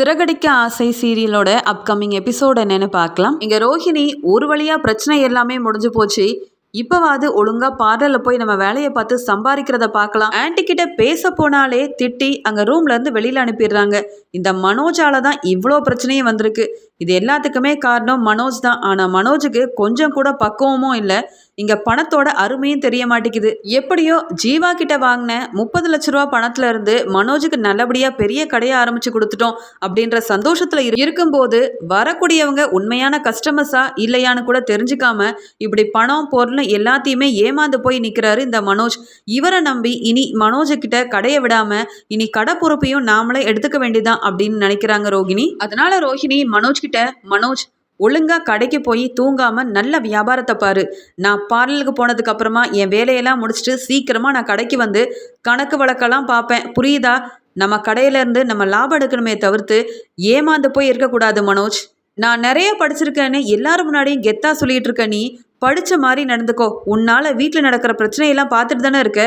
சிறகடிக்க ஆசை சீரியலோட upcoming episode என்னன்னு பார்க்கலாம். இங்க ரோஹிணி ஒரு வழியா பிரச்சனை எல்லாமே முடிஞ்சு போச்சு. இப்பவாது ஒழுங்கா பார்லர்ல போய் நம்ம வேலையை பார்த்து சம்பாதிக்கிறத பார்க்கலாம். ஆன்டி கிட்ட பேச போனாலே திட்டி அங்க ரூம்ல இருந்து வெளியில அனுப்பிடுறாங்க. இந்த மனோஜால தான் இவ்வளோ பிரச்சனையும் வந்திருக்கு. இது எல்லாத்துக்குமே காரணம் மனோஜ் தான். ஆனா மனோஜுக்கு கொஞ்சம் கூட பக்குவமும் இல்லை. இங்க பணத்தோட அருமையும் தெரிய மாட்டேங்குது. எப்படியோ ஜீவா கிட்ட வாங்கின முப்பது லட்ச ரூபா பணத்துல இருந்து மனோஜுக்கு நல்லபடியா பெரிய கடையை ஆரம்பிச்சு கொடுத்துட்டோம் அப்படின்ற சந்தோஷத்துல இருக்கும்போது வரக்கூடியவங்க உண்மையான கஸ்டமர்ஸா இல்லையான்னு கூட தெரிஞ்சுக்காம இப்படி பணம் பொருள் எல்லாத்தையுமே ஏமாந்து போய் நிற்கிறாரு இந்த மனோஜ். இவரை நம்பி இனி மனோஜ் கிட்ட கடையை விடாம இனி கடை பொறுப்பையும் நாமளே எடுத்துக்க வேண்டியதான் அப்படின்னு நினைக்கிறாங்க ரோகிணி. அதனால ரோஹிணி மனோஜ் கிட்ட மனோஜ் ஒழுங்கா கடைக்கு போய் தூங்காம நல்ல வியாபாரத்தை பாரு. நான் பார்லருக்கு போனதுக்கு அப்புறமா என் வேலையெல்லாம் முடிச்சுட்டு சீக்கிரமா நான் கடைக்கு வந்து கணக்கு வழக்கெல்லாம் பார்ப்பேன். புரியுதா? நம்ம கடையிலேருந்து நம்ம லாபம் எடுக்கணுமே தவிர்த்து ஏமாந்து போய் இருக்கக்கூடாது மனோஜ். நான் நிறைய படிச்சிருக்கேன்னு எல்லாரும் முன்னாடியும் கெத்தா சொல்லிட்டு இருக்க நீ. படித்த மாதிரி நடந்துக்கோ. உன்னால் வீட்டில் நடக்கிற பிரச்சனையெல்லாம் பார்த்துட்டு தானே இருக்க.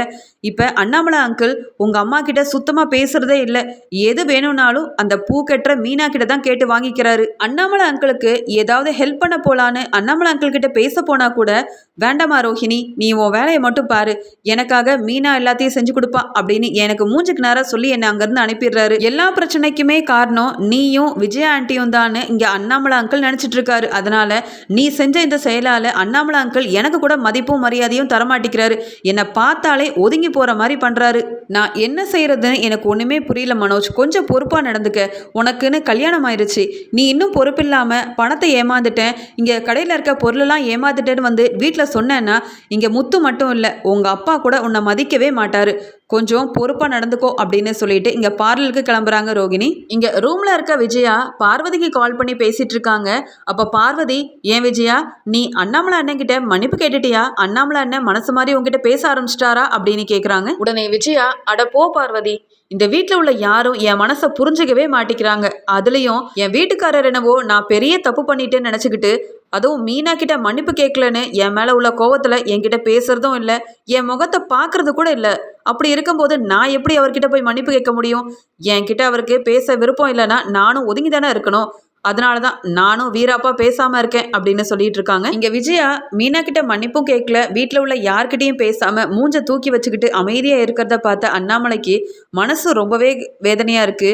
இப்போ அண்ணாமலை அங்கிள் உங்கள் அம்மா கிட்ட சுத்தமாக பேசுகிறதே இல்லை. எது வேணும்னாலும் அந்த பூ கட்டுற மீனா கிட்ட தான் கேட்டு வாங்கிக்கிறாரு. அண்ணாமலை அங்கிளுக்கு ஏதாவது ஹெல்ப் பண்ண போலான்னு அண்ணாமலை அங்கிள் கிட்ட பேச போனால் கூட வேண்டாமா ரோஹிணி நீ உன் வேலையை மட்டும் பாரு. எனக்காக மீனா எல்லாத்தையும் செஞ்சு கொடுப்பா அப்படின்னு எனக்கு மூஞ்சுக்கு நேரம் சொல்லி என்னை அங்கேருந்து அனுப்பிடுறாரு. எல்லா பிரச்சனைக்குமே காரணம் நீயும் விஜயா ஆண்டியும் தான் இங்கே அண்ணாமலை அங்கிள் நினச்சிட்டு இருக்காரு. அதனால நீ செஞ்ச இந்த செயலால் அண்ணாமலை அங்கிள் எனக்கு கூட மதிப்பும் மரியாதையும் தரமாட்டிக்கிறாரு என்னை பார்த்தாலே ஒதுங்கி போகிற மாதிரி பண்ணுறாரு நான் என்ன செய்கிறதுன்னு எனக்கு ஒன்றுமே புரியல மனோஜ். கொஞ்சம் பொறுப்பாக நடந்துக்க. உனக்குன்னு கல்யாணம் ஆயிடுச்சு நீ இன்னும் பொறுப்பில்லாமல் பணத்தை ஏமாந்துட்டேன். இங்கே கடையில் இருக்க பொருளெல்லாம் ஏமாந்துட்டேன்னு வந்து வீட்டில் சொன்னேன்னா இங்கே முத்து மட்டும் இல்லை உங்கள் அப்பா கூட உன்னை மதிக்கவே மாட்டார். கொஞ்சம் பொறுப்பாக நடந்துக்கோ அப்படின்னு சொல்லிட்டு இங்கே பார்லருக்கு கிளம்புறாங்க ரோகிணி. இங்கே ரூமில் இருக்க விஜயா பார்வதிக்கு கால் பண்ணி பேசிட்டு இருக்காங்க அப்போ பார்வதி ஏன் விஜயா நீ அண்ணாமலை அண்ணன் கிட்ட மன்னிப்பு கேட்டுட்டியா? அண்ணாமலை அண்ணன் மனசு மாதிரி உங்ககிட்ட பேச ஆரம்பிச்சிட்டாரா? அப்படின்னு கேட்குறாங்க உடனே விஜயா அட போ பார்வதி இந்த வீட்டில் உள்ள யாரும் என் மனசை புரிஞ்சுக்கவே மாட்டிக்கிறாங்க. அதுலேயும் என் வீட்டுக்காரர் என்னவோ நான் பெரிய தப்பு பண்ணிட்டேன்னு நினச்சிக்கிட்டு அதுவும் மீனா கிட்ட மன்னிப்பு கேட்கலன்னு என் மேலே உள்ள கோவத்தில் என்கிட்ட பேசுறதும் இல்லை என் முகத்தை பார்க்கறது கூட இல்லை. அப்படி இருக்கும்போது நான் எப்படி அவர்கிட்ட போய் மன்னிப்பு கேட்க முடியும்? என்கிட்ட அவருக்கு பேச விருப்பம் இல்லைன்னா நானும் ஒதுங்கி தானே இருக்கணும். அதனால தான் நானும் வீராப்பா பேசாம இருக்கேன் அப்படின்னு சொல்லிட்டு இருக்காங்க. இங்க விஜயா மீனா கிட்ட மன்னிப்பும் கேட்கல வீட்டில் உள்ள யார்கிட்டையும் பேசாம மூஞ்ச தூக்கி வச்சுக்கிட்டு அமைதியா இருக்கிறத பார்த்த அண்ணாமலைக்கு மனசு ரொம்பவே வேதனையா இருக்கு.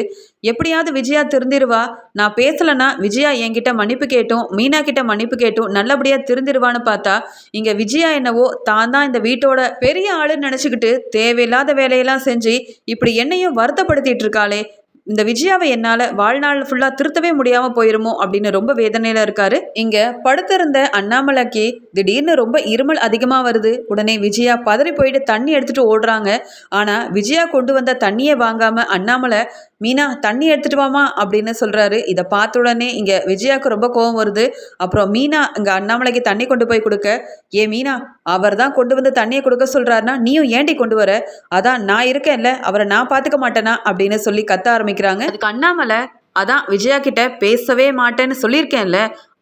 எப்படியாவது விஜயா திருந்திருவா? நான் பேசலன்னா விஜயா என்கிட்ட மன்னிப்பு கேட்டும் மீனா கிட்ட மன்னிப்பு கேட்டும் நல்லபடியா திருந்திருவான்னு பார்த்தா இங்க விஜயா என்னவோ தான் தான் இந்த வீட்டோட பெரிய ஆளுன்னு நினைச்சுக்கிட்டு தேவையில்லாத வேலையெல்லாம் செஞ்சு இப்படி என்னையும் வருத்தப்படுத்திட்டு இருக்காளே. இந்த விஜயாவை என்னால் வாழ்நாள் ஃபுல்லாக திருத்தவே முடியாமல் போயிருமோ அப்படின்னு ரொம்ப வேதனையில் இருக்காரு. இங்கே படுத்திருந்த அண்ணாமலைக்கு திடீர்னு ரொம்ப இருமல் அதிகமாக வருது. உடனே விஜயா பதறி போயிட்டு தண்ணி எடுத்துகிட்டு ஓடுறாங்க. ஆனால் விஜயா கொண்டு வந்த தண்ணியை வாங்காமல் அண்ணாமலை மீனா தண்ணி எடுத்துட்டு வாமா அப்படின்னு சொல்றாரு. இதை பார்த்த உடனே இங்கே விஜயாவுக்கு ரொம்ப கோவம் வருது. அப்புறம் மீனா இங்கே அண்ணாமலைக்கு தண்ணி கொண்டு போய் கொடுக்க. ஏ மீனா அவர் தான் கொண்டு வந்து தண்ணியை கொடுக்க சொல்றாருன்னா நீயும் ஏண்டி கொண்டு வர? அதான் நான் இருக்கேன்ல அவரை நான் பார்த்துக்க மாட்டேனா? அப்படின்னு சொல்லி கத்த ஆரம்பிக்கிறாங்க. அதுக்கு அண்ணாமலை அதான் விஜயா கிட்ட பேசவே மாட்டேன்னு சொல்லியிருக்கேன்ல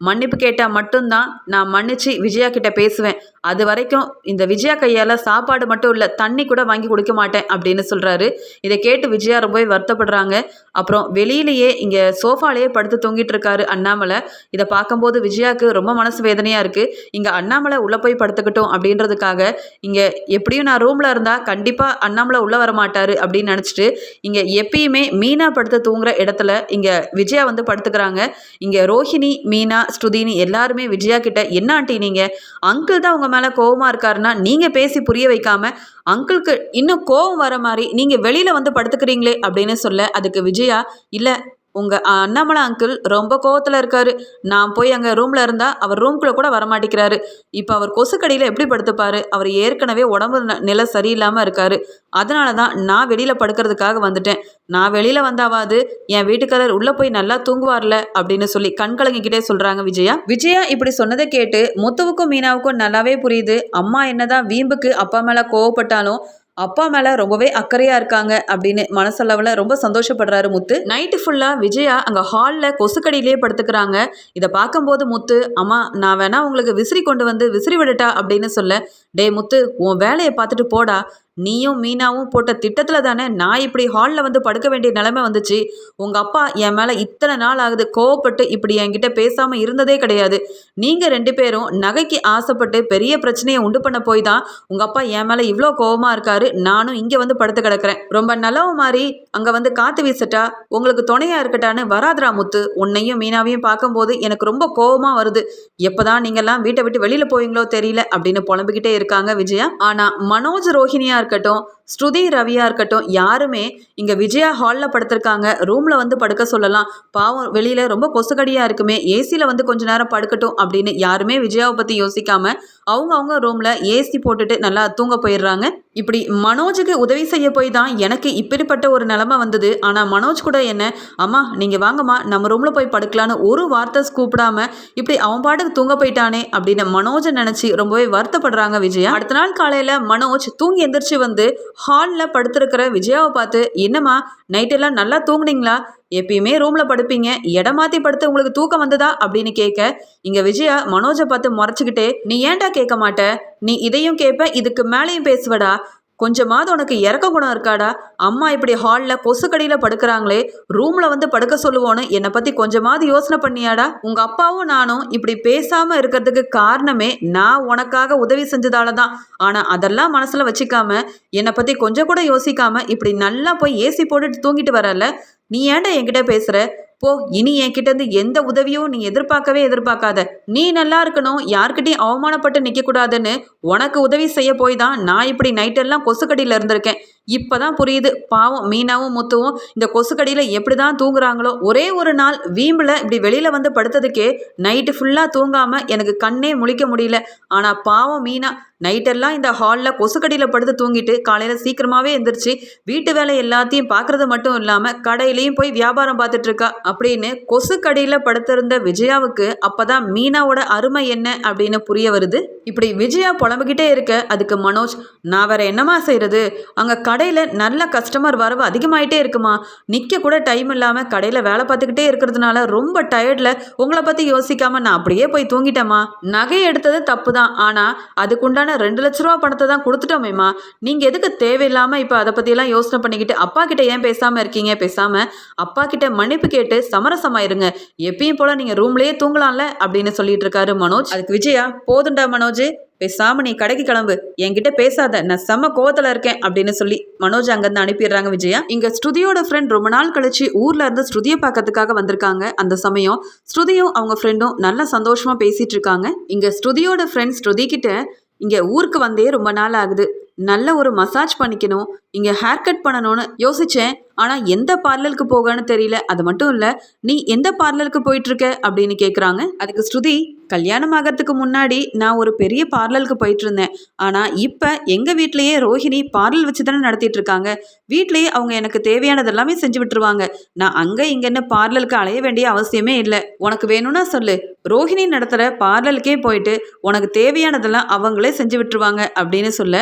மன்னிப்பு கேட்டால் மட்டும்தான் நான் மன்னிச்சு விஜயா கிட்ட பேசுவேன். அது வரைக்கும் இந்த விஜயா கையால் சாப்பாடு மட்டும் இல்லை தண்ணி கூட வாங்கி கொடுக்க மாட்டேன் அப்படின்னு சொல்கிறாரு இதை கேட்டு விஜயா ரொம்பவே வருத்தப்படுறாங்க. அப்புறம் வெளியிலேயே இங்கே சோஃபாலேயே படுத்து தூங்கிட்டு இருக்காரு அண்ணாமலை. இதை பார்க்கும்போது விஜயாவுக்கு ரொம்ப மனசு வேதனையாக இருக்குது இங்கே அண்ணாமலை உள்ளே போய் படுத்துக்கிட்டோம் அப்படின்றதுக்காக இங்கே எப்படியும் நான் ரூமில் இருந்தால் கண்டிப்பாக அண்ணாமலை உள்ளே வர மாட்டார் அப்படின்னு நினச்சிட்டு இங்கே எப்பயுமே மீனா படுத்து தூங்குற இடத்துல இங்கே விஜயா வந்து படுத்துக்கிறாங்க. இங்கே ரோஹிணி மீனா ஸ்ருதினி எல்லாருமே விஜயா கிட்ட என்ன ஆண்டி நீங்கள் அங்கிள் தான் உங்கள் மேலே கோவமாக இருக்காருன்னா நீங்கள் பேசி புரிய வைக்காம அங்கிளுக்கு இன்னும் கோவம் வர மாதிரி நீங்கள் வெளியில் வந்து படுத்துக்கிறீங்களே அப்படின்னு சொல்ல அதுக்கு விஜயா இல்லை உங்கள் அண்ணாமலை அங்கிள் ரொம்ப கோவத்தில் இருக்காரு. நான் போய் அங்கே ரூமில் இருந்தால் அவர் ரூம்குள்ளே கூட வரமாட்டேங்கிறாரு. இப்போ அவர் கொசுக்கடியில் எப்படி படுத்துப்பார்? அவர் ஏற்கனவே உடம்பு ந- நிலை சரியில்லாமல் இருக்காரு. அதனால தான் நான் வெளியில் படுக்கிறதுக்காக வந்துட்டேன். நான் வெளியில் வந்தாவது என் வீட்டுக்காரர் உள்ளே போய் நல்லா தூங்குவார்ல அப்படின்னு சொல்லி கண் கலங்கிக்கிட்டே சொல்கிறாங்க விஜயா. விஜயா இப்படி சொன்னதை கேட்டு முத்துவுக்கும் மீனாவுக்கும் நல்லாவே புரியுது. அம்மா என்னதான் வீம்புக்கு அப்பா மேலே கோவப்பட்டாலும் அப்பா மேலே ரொம்பவே அக்கறையாக இருக்காங்க அப்படின்னு மனசளவில் ரொம்ப சந்தோஷப்படுறாரு முத்து. நைட்டு ஃபுல்லாக விஜயா அங்கே ஹாலில் கொசுக்கடியிலே படுத்துக்கிறாங்க. இதை பார்க்கும்போது முத்து அம்மா நான் வேணா உங்களுக்கு விசிறி கொண்டு வந்து விசிறி விடட்டா? அப்படின்னு சொல்ல டே முத்து உன் வேலையை பார்த்துட்டு போடா. நீயும் மீனாவும் போட்ட திட்டத்தில் தானே நான் இப்படி ஹாலில் வந்து படுக்க வேண்டிய நிலைமை வந்துச்சு. உங்கள் அப்பா என் மேலே இத்தனை நாள் ஆகுது கோவப்பட்டு இப்படி என்கிட்ட பேசாமல் இருந்ததே கிடையாது. நீங்கள் ரெண்டு பேரும் நகைக்கு ஆசைப்பட்டு பெரிய பிரச்சனையை உண்டு பண்ண போய் தான் உங்கள் அப்பா என் மேலே இவ்வளோ கோவமாக இருக்காரு. நானும் இங்கே வந்து படுத்து கிடக்கிறேன். ரொம்ப நல்லவும் மாதிரி அங்கே வந்து காற்று வீசட்டா உங்களுக்கு துணையாக இருக்கட்டான்னு வராதுரா முத்து? உன்னையும் மீனாவையும் பார்க்கும்போது எனக்கு ரொம்ப கோவமாக வருது. எப்போதான் நீங்கள்லாம் வீட்டை விட்டு வெளியில் போவீங்களோ தெரியல அப்படின்னு புலம்பிக்கிட்டே இருக்காங்க விஜயா. ஆனால் மனோஜ் ரோஹிணியா இருக்கட்டும் ஸ்ருதி ரவியா இருக்கட்டும் யாருமே இங்கே விஜயா ஹாலில் படுத்திருக்காங்க. ரூமில் வந்து படுக்க சொல்லலாம். பாவம் வெளியில் ரொம்ப கொசுக்கடியாக இருக்குமே. ஏசியில் வந்து கொஞ்ச நேரம் படுக்கட்டும் அப்படின்னு யாருமே விஜயாவை பற்றி யோசிக்காம அவங்க அவங்க ரூமில் ஏசி போட்டுட்டு நல்லா தூங்க போயிடுறாங்க. இப்படி மனோஜுக்கு உதவி செய்ய போய் தான் எனக்கு இப்படிப்பட்ட ஒரு நிலமை வந்தது. ஆனால் மனோஜ் கூட என்ன அம்மா நீங்கள் வாங்கம்மா நம்ம ரூமில் போய் படுக்கலான்னு ஒரு வார்த்தை கூப்பிடாம இப்படி அவன் பாட்டுக்கு தூங்க போயிட்டானே அப்படின்னு மனோஜை நினச்சி ரொம்பவே வருத்தப்படுறாங்க விஜயா. அடுத்த நாள் காலையில் மனோஜ் தூங்கி எந்திரிச்சு வந்து ஹாலில் படுத்திருக்கிற விஜயாவை பார்த்து என்னம்மா நைட்டெல்லாம் நல்லா தூங்குனீங்களா? எப்பயுமே ரூமில் படுப்பீங்க. இடம் மாற்றி படுத்து உங்களுக்கு தூக்கம் வந்ததா அப்படின்னு கேட்க இங்கே விஜயா மனோஜை பார்த்து முறைச்சிக்கிட்டே நீ ஏன்டா கேட்க மாட்ட? நீ இதையும் கேட்ப இதுக்கு மேலேயும் பேசுவடா? கொஞ்சமாவது உனக்கு இறக்க குணம் இருக்காடா? அம்மா இப்படி ஹாலில் கொசுக்கடியில் படுக்கிறாங்களே ரூமில் வந்து படுக்க சொல்லுவோன்னு என்னை பற்றி கொஞ்சமாவது யோசனை பண்ணியாடா? உங்கள் அப்பாவும் நானும் இப்படி பேசாமல் இருக்கிறதுக்கு காரணமே நான் உனக்காக உதவி செஞ்சதால தான். ஆனால் அதெல்லாம் மனசில் வச்சுக்காம என்னை பற்றி கொஞ்சம் கூட யோசிக்காமல் இப்படி நல்லா போய் ஏசி போட்டுட்டு தூங்கிட்டு வரல நீ ஏன்டா என்கிட்ட பேசுகிற போ இனி என்கிட்ட இருந்து எந்த உதவியும் நீ எதிர்பார்க்கவே எதிர்பார்க்காத. நீ நல்லா இருக்கணும் யார்கிட்டயும் அவமானப்பட்டு நிற்கக்கூடாதுன்னு உனக்கு உதவி செய்ய போய் தான் நான் இப்படி நைட்டெல்லாம் கொசுக்கடியில் இருந்திருக்கேன். இப்போதான் புரியுது. பாவம் மீனாவும் முத்துவும் இந்த கொசுக்கடியில் எப்படி தான் தூங்குறாங்களோ ஒரே ஒரு நாள் வீம்பில் இப்படி வெளியில் வந்து படுத்ததுக்கே நைட்டு ஃபுல்லாக தூங்காமல் எனக்கு கண்ணே முழிக்க முடியல. ஆனால் பாவம் மீனா நைட்டெல்லாம் இந்த ஹாலில் கொசுக்கடியில் படுத்து தூங்கிட்டு காலையில் சீக்கிரமாகவே எந்திரிச்சு வீட்டு வேலை எல்லாத்தையும் பார்க்குறது மட்டும் இல்லாமல் கடையிலையும் போய் வியாபாரம் பார்த்துட்டு இருக்கா அப்படின்னு கொசுக்கடியில் படுத்திருந்த விஜயாவுக்கு அப்போ தான் மீனாவோட அருமை என்ன அப்படின்னு புரிய வருது. இப்படி விஜயா புலம்பிக்கிட்டே இருக்க அதுக்கு மனோஜ் நான் வேற என்னமா செய்கிறது அங்கே கடையில் நல்ல கஸ்டமர் வரவு அதிகமாயிட்டே இருக்குமா? நிற்க கூட டைம் இல்லாமல் கடையில் வேலை பார்த்துக்கிட்டே இருக்கிறதுனால ரொம்ப டயர்டில் உங்களை பற்றி யோசிக்காமல் நான் அப்படியே போய் தூங்கிட்டேம்மா. நகை எடுத்தது தப்பு தான் ஆனால் அதுக்குண்டான ரெண்டு லட்ச ரூபா பணத்தை தான் கொடுத்துட்டோமேம்மா. நீங்கள் எதுக்கு தேவையில்லாமல் இப்போ அதை பற்றியெல்லாம் யோசனை பண்ணிக்கிட்டு அப்பா கிட்ட ஏன் பேசாமல் இருக்கீங்க? பேசாமல் அப்பா கிட்ட மன்னிப்பு கேட்டு சமரசமாயிருங்க எப்பயும் போல் நீங்கள் ரூம்லேயே தூங்கலாம்ல அப்படின்னு சொல்லிட்டு இருக்காரு மனோஜ். அதுக்கு விஜயா போதுண்டா மனோஜ். பேசாம நீ கடைக்கு கிளம்பு. என்கிட்ட பேசாத. நான் செம்ம கோவத்துல இருக்கேன் அப்படின்னு சொல்லி மனோஜ் அங்கிருந்து அனுப்பிடுறாங்க விஜயா. இங்க ஸ்ருதியோட ஃப்ரெண்ட் ரொம்ப நாள் கழிச்சு ஊர்ல இருந்து ஸ்ருதியை பார்க்கறதுக்காக வந்திருக்காங்க. அந்த சமயம் ஸ்ருதியும் அவங்க ஃப்ரெண்டும் நல்லா சந்தோஷமா பேசிட்டு இருக்காங்க. இங்க ஸ்ருதியோட ஃப்ரெண்ட் ஸ்ருதி கிட்ட இங்க ஊருக்கு வந்தே ரொம்ப நாள் ஆகுது. நல்ல ஒரு மசாஜ் பண்ணிக்கணும். இங்கே ஹேர் கட் பண்ணணும்னு யோசித்தேன் ஆனால் எந்த பார்லருக்கு போகன்னு தெரியல. அது மட்டும் இல்லை நீ எந்த பார்லருக்கு போயிட்டுருக்க? அப்படின்னு கேட்குறாங்க அதுக்கு ஸ்ருதி கல்யாணம் ஆகிறதுக்கு முன்னாடி நான் ஒரு பெரிய பார்லருக்கு போயிட்டு இருந்தேன் ஆனால் இப்போ எங்கள் வீட்லேயே ரோஹிணி பார்லர் வச்சு தானே நடத்திட்டு இருக்காங்க வீட்லேயே அவங்க எனக்கு தேவையானது எல்லாமே செஞ்சு விட்டுருவாங்க. நான் அங்கே இங்கேன்னு பார்லருக்கு அலைய வேண்டிய அவசியமே இல்லை. உனக்கு வேணும்னா சொல்லு. ரோஹிணி நடத்துகிற பார்லருக்கே போயிட்டு உனக்கு தேவையானதெல்லாம் அவங்களே செஞ்சு விட்டுருவாங்க அப்படின்னு சொல்ல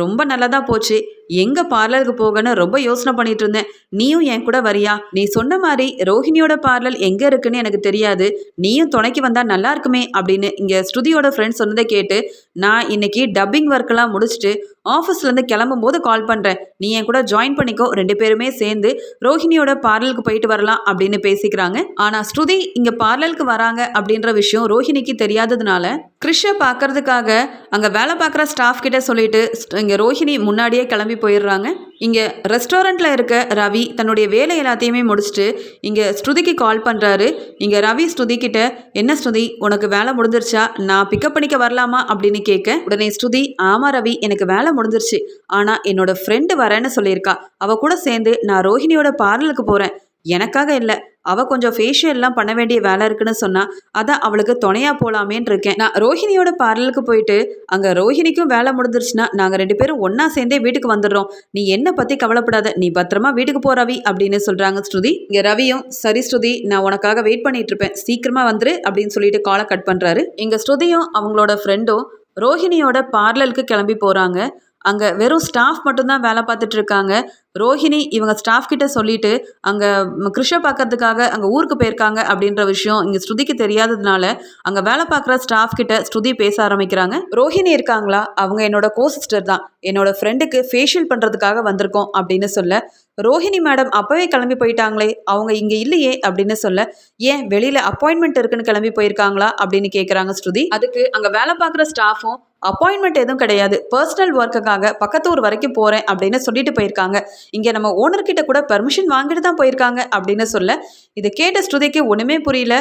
ரொம்ப நல்லதாக போச்சு. எங்கே பார்லருக்கு போகன்னு ரொம்ப யோசனை பண்ணிட்டு இருந்தேன். நீயும் என் கூட வரியா? நீ சொன்ன மாதிரி ரோஹிணியோட பார்லர் எங்கே இருக்குன்னு எனக்கு தெரியாது. நீயும் துணைக்கு வந்தால் நல்லா இருக்குமே அப்படின்னு இங்கே ஸ்ருதியோட ஃப்ரெண்ட் சொன்னதை கேட்டு நான் இன்னைக்கு டப்பிங் ஒர்க்கெல்லாம் முடிச்சுட்டு ஆஃபீஸ்லேருந்து கிளம்பும் போது கால் பண்ணுறேன் நீ என் கூட ஜாயின் பண்ணிக்கோ. ரெண்டு பேருமே சேர்ந்து ரோஹிணியோட பார்லருக்கு போயிட்டு வரலாம் அப்படின்னு பேசிக்கிறாங்க. ஆனால் ஸ்ருதி இங்கே பார்லருக்கு வராங்க அப்படின்ற விஷயம் ரோஹிணிக்கு தெரியாததுனால கிருஷை பார்க்கறதுக்காக அங்கே வேலை பார்க்குற ஸ்டாஃப் கிட்ட சொல்லிட்டு இங்கே ரோஹிணி முன்னாடியே கிளம்பி போயிடுறாங்க. இங்கே ரெஸ்டாரண்ட்டில் இருக்க ரவி தன்னுடைய வேலை எல்லாத்தையுமே முடிச்சுட்டு இங்கே ஸ்ருதிக்கு கால் பண்ணுறாரு இங்கே ரவி ஸ்ருதி கிட்ட என்ன ஸ்ருதி உனக்கு வேலை முடிஞ்சிருச்சா? நான் பிக்கப் பண்ணிக்க வரலாமா? அப்படின்னு கேட்க உடனே ஸ்ருதி ஆமா ரவி எனக்கு வேலை முடிஞ்சிருச்சு. ஆனால் என்னோட ஃப்ரெண்டு வரேன்னு சொல்லியிருக்கா. அவள் கூட சேர்ந்து நான் ரோஹிணியோட பார்லருக்கு போகிறேன் எனக்காக இல்லை. அவ கொஞ்சம் ஃபேஷியல்லாம் பண்ண வேண்டிய வேலை இருக்குன்னு சொன்னா அதான் அவளுக்கு துணையா போலாமேன்னு இருக்கேன். நான் ரோஹிணியோட பார்லருக்கு போயிட்டு அங்க ரோஹிணிக்கும் வேலை முடிஞ்சிருச்சுன்னா நாங்க ரெண்டு பேரும் ஒன்னா சேர்ந்தே வீட்டுக்கு வந்துடுறோம். நீ என்ன பத்தி கவலைப்படாத. நீ பத்திரமா வீட்டுக்கு போ ரவி அப்படின்னு சொல்றாங்க ஸ்ருதி. இங்க ரவியும் சரி ஸ்ருதி நான் உனக்காக வெயிட் பண்ணிட்டு இருப்பேன். சீக்கிரமா வந்துரு அப்படின்னு சொல்லிட்டு காலை கட் பண்றாரு. இங்க ஸ்ருதியும் அவங்களோட ஃப்ரெண்டும் ரோஹிணியோட பார்லருக்கு கிளம்பி போறாங்க. அங்கே வெறும் ஸ்டாஃப் மட்டும்தான் வேலை பார்த்துட்டு இருக்காங்க. ரோஹிணி இவங்க ஸ்டாஃப் கிட்ட சொல்லிட்டு அங்கே கிருஷ பார்க்கறதுக்காக அங்கே ஊருக்கு போயிருக்காங்க அப்படின்ற விஷயம் இங்கே ஸ்ருதிக்கு தெரியாததுனால அங்கே வேலை பார்க்குற ஸ்டாஃப் கிட்ட ஸ்ருதி பேச ஆரம்பிக்கிறாங்க. ரோஹிணி இருக்காங்களா? அவங்க என்னோட கோ சிஸ்டர் தான். என்னோட ஃப்ரெண்டுக்கு ஃபேஷியல் பண்ணுறதுக்காக வந்திருக்கோம் அப்படின்னு சொல்ல ரோஹிணி மேடம் அப்போவே கிளம்பி போயிட்டாங்களே அவங்க இங்கே இல்லையே அப்படின்னு சொல்ல ஏன் வெளியில் அப்பாயின்மெண்ட் இருக்குன்னு கிளம்பி போயிருக்காங்களா? அப்படின்னு கேட்குறாங்க ஸ்ருதி. அதுக்கு அங்கே வேலை பார்க்குற ஸ்டாஃபும் அப்பாயின்மெண்ட் எதுவும் கிடையாது. பர்சனல் ஒர்க்குக்காக பக்கத்து ஊர் வரைக்கும் போகிறேன் அப்படின்னு சொல்லிட்டு போயிருக்காங்க. இங்கே நம்ம ஓனர்கிட்ட கூட பெர்மிஷன் வாங்கிட்டு தான் போயிருக்காங்க அப்படின்னு சொல்ல இதை கேட்ட ஸ்ருதிக்கு ஒன்றுமே புரியல.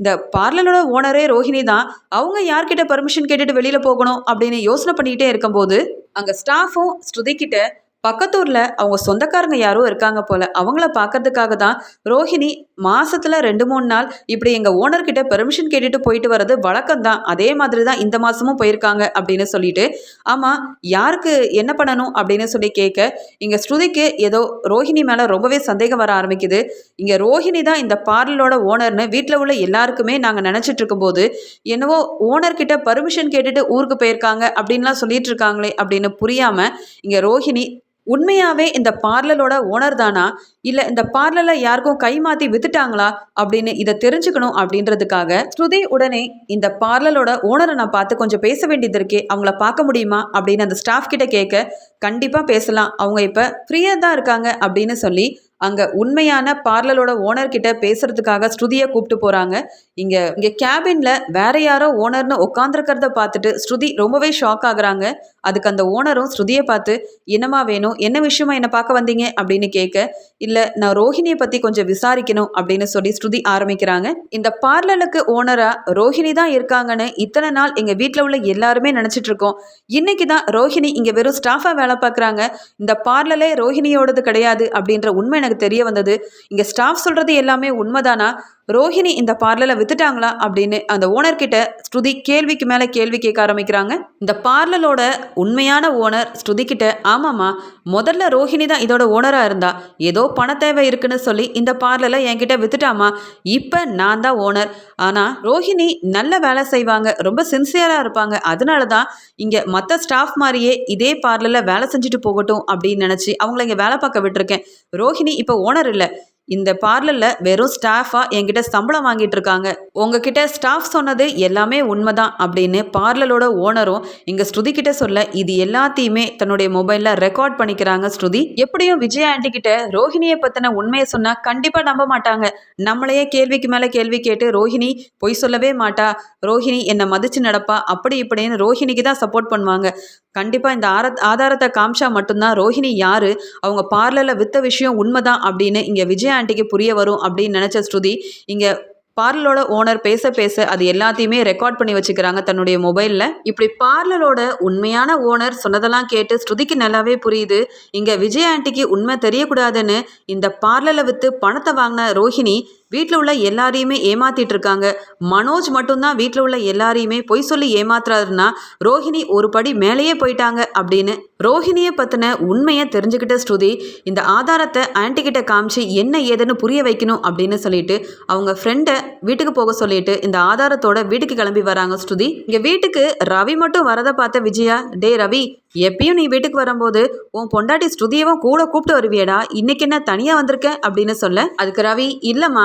இந்த பார்லரோட ஓனரே ரோஹிணி தான் அவங்க யார்கிட்ட பெர்மிஷன் கேட்டுட்டு வெளியில் போகணும் அப்படின்னு யோசனை பண்ணிக்கிட்டே இருக்கும்போது அங்கே ஸ்டாஃபும் ஸ்ருதிக்கிட்ட பக்கத்தூரில் அவங்க சொந்தக்காரங்க யாரோ இருக்காங்க போல அவங்கள பார்க்கறதுக்காக தான் ரோஹிணி மாசத்துல ரெண்டு மூணு நாள் இப்படி எங்கள் ஓனர்கிட்ட பெர்மிஷன் கேட்டுட்டு போயிட்டு வர்றது வழக்கம் தான் அதே மாதிரி தான் இந்த மாதமும் போயிருக்காங்க அப்படின்னு சொல்லிட்டு ஆமாம் யாருக்கு என்ன பண்ணணும் அப்படின்னு சொல்லி கேட்க இங்கே ஸ்ருதிக்கு ஏதோ ரோஹிணி மேலே ரொம்பவே சந்தேகம் வர ஆரம்பிக்குது. இங்கே ரோஹிணி தான் இந்த பார்லரோட ஓனர்னு வீட்டில் உள்ள எல்லாருக்குமே நாங்கள் நினச்சிட்டு இருக்கும்போது என்னவோ ஓனர்கிட்ட பர்மிஷன் கேட்டுட்டு ஊருக்கு போயிருக்காங்க அப்படின்லாம் சொல்லிட்டு இருக்காங்களே அப்படின்னு புரியாமல் இங்கே ரோஹிணி உண்மையாவே இந்த பார்லரோட ஓனர் தானா? இல்லை இந்த பார்லரில் யாருக்கும் கை மாற்றி வித்துட்டாங்களா? அப்படின்னு இதை தெரிஞ்சுக்கணும் அப்படின்றதுக்காக ஸ்ருதி உடனே இந்த பார்லரோட ஓனரை நான் பார்த்து கொஞ்சம் பேச வேண்டியது இருக்கே அவங்கள பார்க்க முடியுமா? அப்படின்னு அந்த ஸ்டாஃப் கிட்ட கேட்க கண்டிப்பாக பேசலாம். அவங்க இப்போ ஃப்ரீயாக தான் இருக்காங்க அப்படின்னு சொல்லி அங்கே உண்மையான பார்லரோட ஓனர் கிட்ட பேசுறதுக்காக ஸ்ருதியை கூப்பிட்டு போகிறாங்க இங்கே இங்கே கேபினில் வேற யாரோ ஓனர்னு உட்காந்துருக்கிறத பார்த்துட்டு ஸ்ருதி ரொம்பவே ஷாக் ஆகுறாங்க. அதுக்கு அந்த ஓனரும் ஸ்ருதியை பார்த்து என்னம்மா வேணும்? என்ன விஷயமா என்னை பார்க்க வந்தீங்க? அப்படின்னு கேட்க இல்லை நான் ரோஹிணியை பற்றி கொஞ்சம் விசாரிக்கணும் அப்படின்னு சொல்லி ஸ்ருதி ஆரம்பிக்கிறாங்க. இந்த பார்லருக்கு ஓனராக ரோஹிணி தான் இருக்காங்கன்னு இத்தனை நாள் எங்கள் வீட்டில் உள்ள எல்லாருமே நினச்சிட்டு இருக்கோம். இன்னைக்கு தான் ரோஹிணி இங்கே வெறும் ஸ்டாஃபாக வேலை பார்க்குறாங்க. இந்த பார்லரே ரோஹிணியோடது கிடையாது அப்படின்ற உண்மை எனக்கு தெரிய வந்தது. இங்கே ஸ்டாஃப் சொல்கிறது எல்லாமே உண்மைதானா? ரோஹிணி இந்த பார்லரை வித்துட்டாங்களா? அப்படின்னு அந்த ஓனர்கிட்ட ஸ்ருதி கேள்விக்கு மேலே கேள்வி கேட்க ஆரம்பிக்கிறாங்க. இந்த பார்லரோட உண்மையான ஓனர் ஸ்ருதி கிட்ட ஆமாம்மா முதல்ல ரோஹிணி தான் இதோட ஓனராக இருந்தா. ஏதோ பண தேவை இருக்குன்னு சொல்லி இந்த பார்லரை என்கிட்ட வித்துட்டாமா இப்போ நான் தான் ஓனர் ஆனால் ரோஹிணி நல்ல வேலை செய்வாங்க. ரொம்ப சின்சியராக இருப்பாங்க. அதனால தான் இங்கே மற்ற ஸ்டாஃப் மாதிரியே இதே பார்லரில் வேலை செஞ்சுட்டு போகட்டும் அப்படின்னு நினச்சி அவங்கள இங்கே வேலை பார்க்க விட்டுருக்கேன். ரோஹிணி இப்போ ஓனர் இல்லை. இந்த பார்லரில் வெறும் ஸ்டாஃபாக என்கிட்ட சம்பளம் வாங்கிட்டு இருக்காங்க. உங்ககிட்ட ஸ்டாஃப் சொன்னது எல்லாமே உண்மைதான் அப்படின்னு பார்லரோட ஓனரும் இங்கே ஸ்ருதி கிட்ட சொல்ல இது எல்லாத்தையுமே தன்னுடைய மொபைலில் ரெக்கார்ட் பண்ணிக்கிறாங்க ஸ்ருதி. எப்படியும் விஜய் ஆண்டி கிட்ட ரோஹிணியை பற்றின உண்மையை சொன்னால் கண்டிப்பாக நம்ப மாட்டாங்க. நம்மளையே கேள்விக்கு மேலே கேள்வி கேட்டு ரோஹிணி பொய் சொல்லவே மாட்டா. ரோஹிணி என்னை மதிச்சு நடப்பா. அப்படி இப்படின்னு ரோஹிணிக்கு தான் சப்போர்ட் பண்ணுவாங்க. கண்டிப்பாக இந்த ஆர ஆதாரத்தை காமிச்சா மட்டும்தான் ரோஹிணி யாரு? அவங்க பார்லரில் வித்த விஷயம் உண்மைதான் அப்படின்னு இங்கே விஜய் ஆண்டிக்கு புரிய வரும் அப்படின்னு நினச்ச ஸ்ருதி இங்கே பார்லரோட ஓனர் பேச பேச அது எல்லாத்தையுமே ரெக்கார்ட் பண்ணி வச்சுக்கிறாங்க தன்னுடைய மொபைலில். இப்படி பார்லரோட உண்மையான ஓனர் சொன்னதெல்லாம் கேட்டு ஸ்ருதிக்கு நல்லாவே புரியுது. இங்கே விஜய் ஆண்டிக்கு உண்மை தெரியக்கூடாதுன்னு இந்த பார்லரில் விற்று பணத்தை வாங்கின ரோஹிணி வீட்டில் உள்ள எல்லாரையுமே ஏமாத்திட்டு இருக்காங்க மனோஜ் மட்டும்தான் வீட்டில் உள்ள எல்லாரையுமே பொய் சொல்லி ஏமாத்துறாருன்னா ரோஹிணி ஒரு படி மேலேயே போயிட்டாங்க அப்படின்னு. ரோஹிணியை பற்றின உண்மையை தெரிஞ்சுக்கிட்ட ஸ்ருதி இந்த ஆதாரத்தை ஆன்ட்டி கிட்ட காமிச்சு என்ன ஏதுன்னு புரிய வைக்கணும் அப்படின்னு சொல்லிட்டு அவங்க ஃப்ரெண்டை வீட்டுக்கு போக சொல்லிட்டு இந்த ஆதாரத்தோட வீட்டுக்கு கிளம்பி வராங்க ஸ்ருதி. இங்கே வீட்டுக்கு ரவி மட்டும் வரதை பார்த்த விஜயா டே ரவி எப்பயும் நீ வீட்டுக்கு வரும்போது உன் பொண்டாட்டி ஸ்ருதியவும் கூட கூப்பிட்டு வருவியடா இன்னைக்கு என்ன தனியாக வந்திருக்க? அப்படின்னு சொல்ல. அதுக்கு ரவி இல்லைம்மா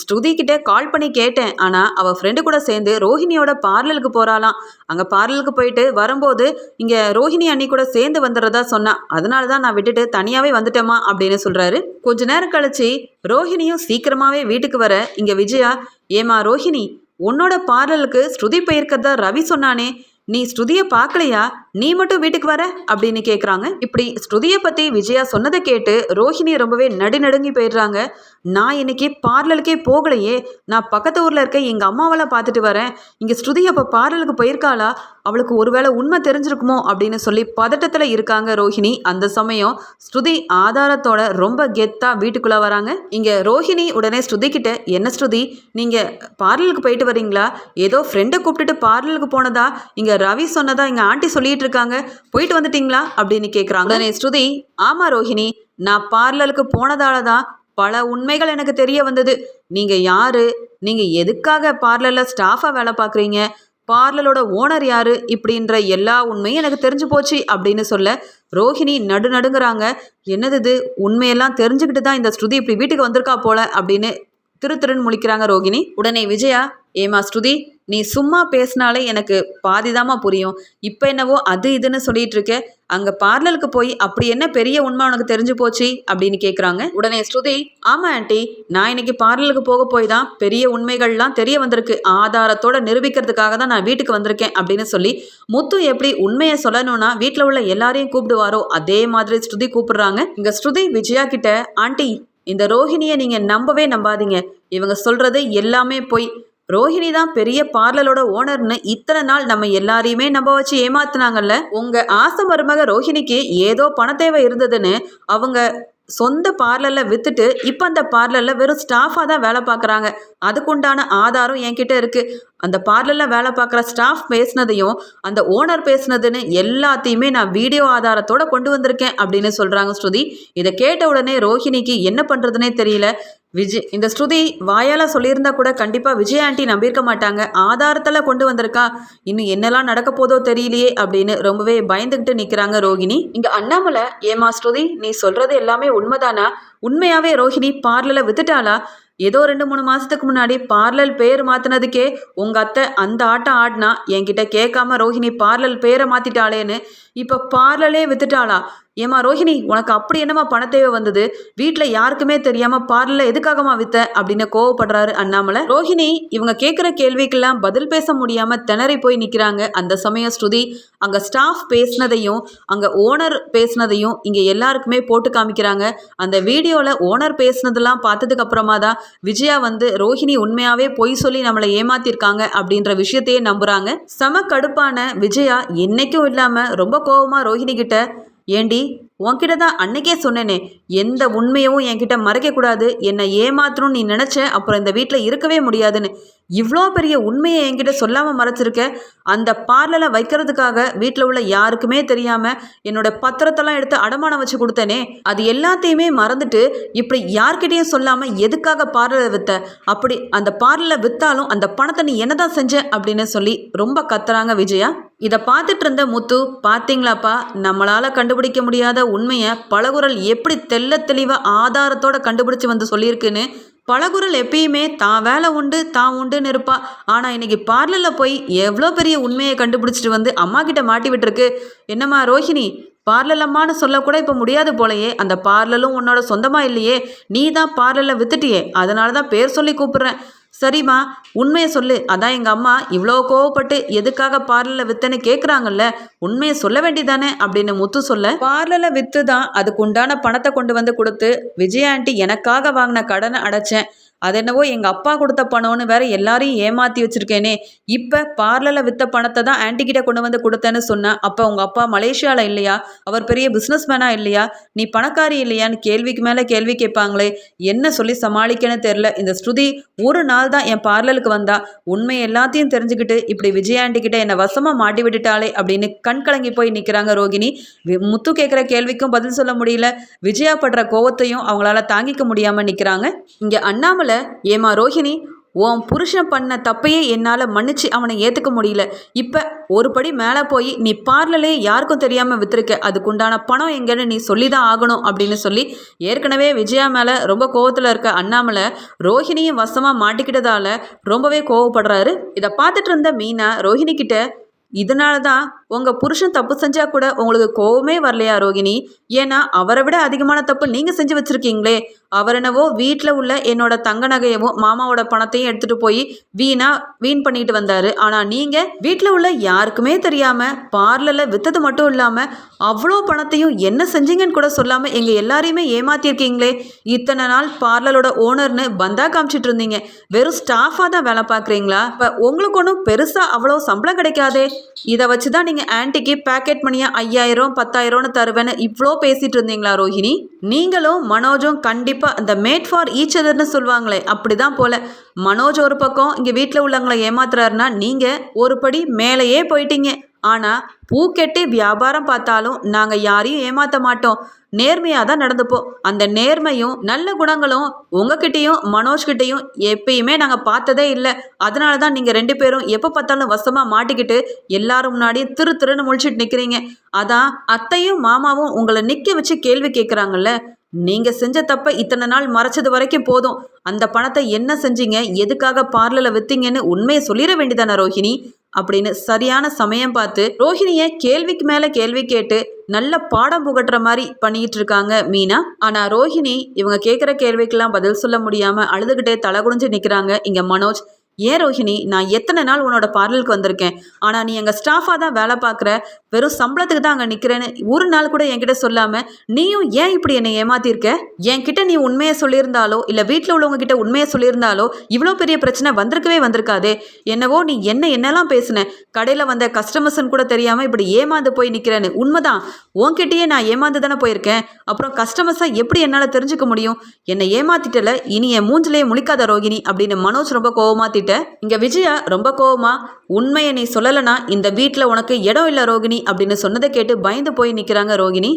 ஸ்ருதி கிட்ட கால் பண்ணி கேட்டேன். ஆனால் அவள் ஃப்ரெண்டு கூட சேர்ந்து ரோஹிணியோட பார்லருக்கு போகிறாளாம் அங்கே பார்லருக்கு போயிட்டு வரும்போது இங்கே ரோஹிணி அண்ணி கூட சேர்ந்து வந்துடுறதா சொன்னான் அதனால தான் நான் விட்டுட்டு தனியாகவே வந்துட்டேமா அப்படின்னு சொல்கிறாரு கொஞ்ச நேரம் கழிச்சு ரோஹிணியும் சீக்கிரமாகவே வீட்டுக்கு வர. இங்கே விஜயா ஏமா ரோஹிணி உன்னோட பார்லருக்கு ஸ்ருதி போயிருக்கிறதா ரவி சொன்னானே. நீ ஸ்ருதியை பார்க்கலையா? நீ மட்டும் வீட்டுக்கு வர? அப்படின்னு கேட்குறாங்க இப்படி ஸ்ருதியை பற்றி விஜயா சொன்னதை கேட்டு ரோஹிணி ரொம்பவே நடுநடுங்கி போயிடுறாங்க. நான் இன்னைக்கு பார்லருக்கே போகலையே. நான் பக்கத்து ஊரில் இருக்க எங்கள் அம்மாவெல்லாம் பார்த்துட்டு வரேன். இங்கே ஸ்ருதி அப்போ பார்லருக்கு போயிருக்காளா? அவளுக்கு ஒருவேளை உண்மை தெரிஞ்சிருக்குமோ? அப்படின்னு சொல்லி பதட்டத்தில் இருக்காங்க ரோஹிணி. அந்த சமயம் ஸ்ருதி ஆதாரத்தோட ரொம்ப கெத்தாக வீட்டுக்குள்ளே வராங்க. இங்கே ரோஹிணி உடனே ஸ்ருதி கிட்ட என்ன ஸ்ருதி? நீங்கள் பார்லருக்கு போயிட்டு வரீங்களா? ஏதோ ஃப்ரெண்டை கூப்பிட்டுட்டு பார்லருக்கு போனதா? இங்கே ரவி சொன்னதா எங்கள் ஆண்டி சொல்லிட்டு இருக்காங்க. போயிட்டு வந்துட்டீங்களா? அப்படின்னு கேட்குறாங்க உடனே ஸ்ருதி ஆமாம் ரோஹிணி நான் பார்லருக்கு போனதால தான் பல உண்மைகள் எனக்கு தெரிய வந்தது. நீங்கள் யாரு? நீங்கள் எதுக்காக பார்லரில் ஸ்டாஃபாக வேலை பார்க்குறீங்க? பார்லரோட ஓனர் யாரு? இப்படின்ற எல்லா உண்மையும் எனக்கு தெரிஞ்சு போச்சு அப்படின்னு சொல்ல ரோஹிணி நடு நடுங்கிறாங்க என்னது இது? உண்மையெல்லாம் தெரிஞ்சுக்கிட்டு தான் இந்த ஸ்ருதி இப்படி வீட்டுக்கு வந்திருக்கா போல அப்படின்னு திரு திருன்னு முழிக்கிறாங்க ரோகிணி. உடனே விஜயா ஏமா ஸ்ருதி நீ சும்மா பேசினாலே எனக்கு பாதிதாம்மா புரியும். இப்போ என்னவோ அது இதுன்னு சொல்லிட்டு இருக்க. அங்கே பார்லருக்கு போய் அப்படி என்ன பெரிய உண்மை உனக்கு தெரிஞ்சு போச்சு? அப்படின்னு கேட்குறாங்க உடனே ஸ்ருதி ஆமாம் ஆண்டி. நான் இன்னைக்கு பார்லருக்கு போக போய் தான் பெரிய உண்மைகள்லாம் தெரிய வந்திருக்கு. ஆதாரத்தோட நிரூபிக்கிறதுக்காக தான் நான் வீட்டுக்கு வந்திருக்கேன் அப்படின்னு சொல்லி முத்து எப்படி உண்மையை சொல்லணும்னா வீட்டில் உள்ள எல்லாரையும் கூப்பிடுவாரோ அதே மாதிரி ஸ்ருதி கூப்பிடுறாங்க. இங்கே ஸ்ருதி விஜயா கிட்ட ஆண்டி இந்த ரோஹிணியை நீங்கள் நம்பவே நம்பாதீங்க. இவங்க சொல்கிறது எல்லாமே போய். ரோஹிணி தான் பெரிய பார்லரோட ஓனர்னு இத்தனை நாள் நம்ம எல்லாரையுமே நம்ப வச்சு ஏமாத்துனாங்கல்ல? உங்க ஆசை மருமக ரோஹிணிக்கு ஏதோ பண தேவை இருந்ததுன்னு அவங்க சொந்த பார்லரில் விற்றுட்டு இப்போ அந்த பார்லரில் வெறும் ஸ்டாஃபாக தான் வேலை பார்க்குறாங்க. அதுக்குண்டான ஆதாரம் என்கிட்ட இருக்குது அந்த பார்லரில் வேலை பார்க்குற ஸ்டாஃப் பேசுனதையும் அந்த ஓனர் பேசினதுன்னு எல்லாத்தையுமே நான் வீடியோ ஆதாரத்தோட கொண்டு வந்திருக்கேன் அப்படின்னு சொல்கிறாங்க ஸ்ருதி. இதை கேட்ட உடனே ரோஹிணிக்கு என்ன பண்ணுறதுனே தெரியல. விஜய் இந்த ஸ்ருதி வாயால் சொல்லியிருந்தா கூட கண்டிப்பாக விஜய் ஆண்டி நம்பியிருக்க மாட்டாங்க. ஆதாரத்தில் கொண்டு வந்திருக்கா. இன்னும் என்னெல்லாம் நடக்க போதோ தெரியலையே அப்படின்னு ரொம்பவே பயந்துக்கிட்டு நிற்கிறாங்க ரோகிணி. இங்கே அண்ணாமலை ஏமா ஸ்ருதி நீ சொல்கிறது எல்லாமே உண்மைதானா? உண்மையாகவே ரோஹிணி பார்லரில் வித்துட்டாளா? ஏதோ ரெண்டு மூணு மாதத்துக்கு முன்னாடி பார்லர் பேர் மாற்றினதுக்கே உங்கள் அத்தை அந்த ஆட்டம் ஆடினா என்கிட்ட கேட்காம ரோஹிணி பார்லர் பேரை மாற்றிட்டாளேன்னு இப்போ பார்லரே வித்துட்டாளா? ஏமா ரோஹிணி உனக்கு அப்படி என்னமா பண தேவை வந்தது? வீட்டில் யாருக்குமே தெரியாமல் பார்லரில் எதுக்காகமா வித்த? அப்படின்னு கோவப்படுறாரு அண்ணாமலை. ரோஹிணி இவங்க கேட்குற கேள்விக்கெல்லாம் பதில் பேச முடியாமல் திணறி போய் நிற்கிறாங்க அந்த சமயம் ஸ்ருதி. அங்கே ஸ்டாஃப் பேசினதையும் அங்கே ஓனர் பேசினதையும் இங்கே எல்லாருக்குமே போட்டு காமிக்கிறாங்க. அந்த வீடியோவில் ஓனர் பேசினதெல்லாம் பார்த்ததுக்கு அப்புறமா தான் விஜயா வந்து ரோஹிணி உண்மையாகவே பொய் சொல்லி நம்மளை ஏமாத்திருக்காங்க அப்படின்ற விஷயத்தையே நம்புகிறாங்க செம கடுப்பான விஜயா என்னைக்கும் இல்லாமல் ரொம்ப கோவமாக ரோஹிணி கிட்ட ஏண்டி உன்கிட்ட தான் அன்னைக்கே சொன்னேனே எந்த உண்மையவும் என்கிட்ட மறைக்கக்கூடாது. என்னை ஏமாத்தணும்னு நீ நினச்ச அப்புறம் இந்த வீட்டில் இருக்கவே முடியாதுன்னு. இவ்வளோ பெரிய உண்மையை என்கிட்ட சொல்லாமல் மறைச்சிருக்க? அந்த பார்லரில் வைக்கிறதுக்காக வீட்டில் உள்ள யாருக்குமே தெரியாமல் என்னோட பத்திரத்தெல்லாம் எடுத்து அடமானம் வச்சு கொடுத்தேனே அது எல்லாத்தையுமே மறந்துட்டு இப்படி யார்கிட்டையும் சொல்லாமல் எதுக்காக பார்லரை விற்ற அப்படி அந்த பார்லரை விற்றாலும் அந்த பணத்தை நீ என்னதான் செஞ்ச? அப்படின்னு சொல்லி ரொம்ப கத்துறாங்க விஜயா. இதை பார்த்துட்டு இருந்த முத்து பார்த்தீங்களாப்பா நம்மளால் கண்டுபிடிக்க முடியாத உண்மையை பலகுரல் எப்படி தெல்ல தெளிவாக ஆதாரத்தோட கண்டுபிடிச்சு வந்து சொல்லியிருக்குன்னு பலகுரல் எப்பயுமே தான் வேலை உண்டு தான் உண்டுன்னு இருப்பா. ஆனால் இன்னைக்கு பார்லரில் போய் எவ்வளோ பெரிய உண்மையை கண்டுபிடிச்சிட்டு வந்து அம்மா கிட்ட மாட்டி விட்டுருக்கு. என்னம்மா ரோஹிணி பார்லலம்மான்னு சொல்லக்கூட இப்போ முடியாது போலையே. அந்த பார்லரும் உன்னோட சொந்தமாக இல்லையே. நீ தான் பார்லரில் வித்துட்டியே. அதனால தான் பேர் சொல்லி கூப்பிட்றேன். சரிம்மா உண்மையை சொல்லு. அதான் எங்கள் அம்மா இவ்வளோ கோவப்பட்டு எதுக்காக பார்லரில் வித்தன்னு கேட்குறாங்கல்ல உண்மையை சொல்ல வேண்டிதானே அப்படின்னு முத்து சொல்ல பார்லரில் விற்று தான் அதுக்கு உண்டான பணத்தை கொண்டு வந்து கொடுத்து விஜய் ஆண்டி எனக்காக வாங்கின கடனை அடைச்சேன். அது என்னவோ எங்கள் அப்பா கொடுத்த பணம்னு வேற எல்லாரையும் ஏமாற்றி வச்சிருக்கேனே. இப்போ பார்லரில் விற்ற பணத்தை தான் ஆன்டிகிட்ட கொண்டு வந்து கொடுத்தேன்னு சொன்னேன் அப்போ உங்கள் அப்பா மலேசியாவில் இல்லையா? அவர் பெரிய பிஸ்னஸ் மேனாக இல்லையா? நீ பணக்காரி இல்லையான்னு கேள்விக்கு மேலே கேள்வி கேட்பாங்களே. என்ன சொல்லி சமாளிக்கன்னு தெரில இந்த ஸ்ருதி ஒரு நாள் தான் என் பார்லருக்கு வந்தா. உண்மை எல்லாத்தையும் தெரிஞ்சுக்கிட்டு இப்படி விஜய் ஆண்டிக்கிட்ட என்னை வசமாக மாட்டி விட்டுட்டாளே அப்படின்னு கண் கலங்கி போய் நிற்கிறாங்க ரோகிணி. முத்து கேட்குற கேள்விக்கும் பதில் சொல்ல முடியல. விஜயா படுற கோவத்தையும் அவங்களால தாங்கிக்க முடியாமல் நிற்கிறாங்க இங்கே அண்ணாமலை ஏமா ரோஹிணி உன் புருஷன் பண்ண தப்பையே என்னால் மன்னிச்சு அவனை ஏற்றுக்க முடியல. இப்போ ஒரு படி மேலே போய் நீ பார்லலே யாருக்கும் தெரியாமல் விற்றுருக்க அதுக்குண்டான பணம் எங்கேன்னு நீ சொல்லி தான் ஆகணும் அப்படின்னு சொல்லி ஏற்கனவே விஜயா மேலே ரொம்ப கோவத்தில் இருக்க அண்ணாமலை ரோஹிணியும் வசமாக மாட்டிக்கிட்டதால ரொம்பவே கோவப்படுறாரு. இதை பார்த்துட்டு இருந்த மீனா ரோஹிணி கிட்ட இதனால தான் உங்கள் புருஷன் தப்பு செஞ்சால் கூட உங்களுக்கு கோவமே வரலையா ரோகிணி? ஏன்னா அவரை விட அதிகமான தப்பு நீங்கள் செஞ்சு வச்சுருக்கீங்களே. அவர் என்னவோ வீட்டில் உள்ள என்னோட தங்க நகையவும் மாமாவோட பணத்தையும் எடுத்துகிட்டு போய் வீணா வீண் பண்ணிட்டு வந்தார். ஆனால் நீங்கள் வீட்டில் உள்ள யாருக்குமே தெரியாமல் பார்லரில் விற்றது மட்டும் இல்லாமல் அவ்வளோ பணத்தையும் என்ன செஞ்சீங்கன்னு கூட சொல்லாமல் எங்கள் எல்லாரையுமே ஏமாத்திருக்கீங்களே. இத்தனை நாள் பார்லரோட ஓனர்னு பந்தா காமிச்சிட்டு இருந்தீங்க. வெறும் ஸ்டாஃபாக தான் வேலை பார்க்குறீங்களா? இப்போ உங்களுக்கு ஒன்றும் பெருசாக அவ்வளோ சம்பளம் கிடைக்காதே. இதை வச்சு தான் நீங்கள் ஆன்ட்டிக்கு பேக்கெட் மணியாக ஐயாயிரம் பத்தாயிரம்னு தருவேன்னு இவ்வளோ பேசிகிட்டு இருந்தீங்களா ரோஹிணி? நீங்களும் மனோஜும் கண்டிப்பாக இந்த மேட் ஃபார் ஈச் அதர்னு சொல்லுவாங்களே அப்படி தான் போல. மனோஜ் ஒரு பக்கம் இங்கே வீட்டில் உள்ளவங்களை ஏமாத்துறாருன்னா நீங்கள் ஒரு படி மேலேயே போயிட்டீங்க. ஆனா பூ கெட்டி வியாபாரம் பார்த்தாலும் நாங்க யாரையும் ஏமாத்த மாட்டோம். நேர்மையாக தான் நடந்துப்போம் அந்த நேர்மையும் நல்ல குணங்களும் உங்ககிட்டயும் மனோஜ்கிட்டையும் எப்பயுமே நாங்கள் பார்த்ததே இல்லை. அதனால தான் நீங்கள் ரெண்டு பேரும் எப்போ பார்த்தாலும் வசமாக மாட்டிக்கிட்டு எல்லாரும் முன்னாடியும் திரு திருன்னு முழிச்சிட்டு நிற்கிறீங்க அதான் அத்தையும் மாமாவும் உங்களை நிற்க வச்சு கேள்வி கேட்குறாங்கல்ல நீங்கள் செஞ்ச தப்பை இத்தனை நாள் மறைச்சது வரைக்கும் போதும். அந்த பணத்தை என்ன செஞ்சீங்க? எதுக்காக பார்லரில் விற்றீங்கன்னு உண்மையை சொல்லிட வேண்டியதானே ரோஹிணி? அப்படின்னு சரியான சமயம் பார்த்து ரோஹிணியை கேள்விக்கு மேலே கேள்வி கேட்டு நல்ல பாடம் புகட்டுற மாதிரி பண்ணிக்கிட்டு இருக்காங்க மீனா. ஆனா ரோஹிணி இவங்க கேட்குற கேள்விக்கெல்லாம் பதில் சொல்ல முடியாம அழுதுகிட்டே தலை குனிஞ்சு நிற்கிறாங்க இங்க மனோஜ். ஏன் ரோஹிணி நான் எத்தனை நாள் உன்னோட பார்லருக்கு வந்திருக்கேன்? ஆனால் நீ எங்கள் ஸ்டாஃபாக தான் வேலை பார்க்குற. வெறும் சம்பளத்துக்கு தான் அங்கே நிற்கிறேன்னு ஒரு நாள் கூட என்கிட்ட சொல்லாமல் நீயும் ஏன் இப்படி என்னை ஏமாத்திருக்க? என்கிட்ட நீ உண்மையை சொல்லியிருந்தாலோ இல்லை வீட்டில் உள்ளவங்க கிட்ட உண்மையை சொல்லியிருந்தாலோ இவ்வளோ பெரிய பிரச்சனை வந்திருக்கவே வந்திருக்காதே. என்னவோ நீ என்ன என்னெல்லாம் பேசுன? கடையில் வந்த கஸ்டமர்ஸ்ன்னு கூட தெரியாமல் இப்படி ஏமாந்து போய் நிற்கிறேன்னு உண்மைதான். உன்கிட்டயே நான் ஏமாந்து தானே போயிருக்கேன். அப்புறம் கஸ்டமர்ஸாக எப்படி என்னால் தெரிஞ்சுக்க முடியும்? என்னை ஏமாத்திட்டல இனி என் மூஞ்சிலேயே முழிக்காத ரோகிணி அப்படின்னு மனோஜ் ரொம்ப கோவமாக திட்ட இங்க விஜயா ரொம்ப கோவமா உண்மையை நீ சொல்லலைன்னா இந்த வீட்டில் உனக்கு இடம் இல்லை ரோகிணி அப்படின்னு சொன்னதை கேட்டு பயந்து போய் நிற்கிறாங்க ரோகிணி.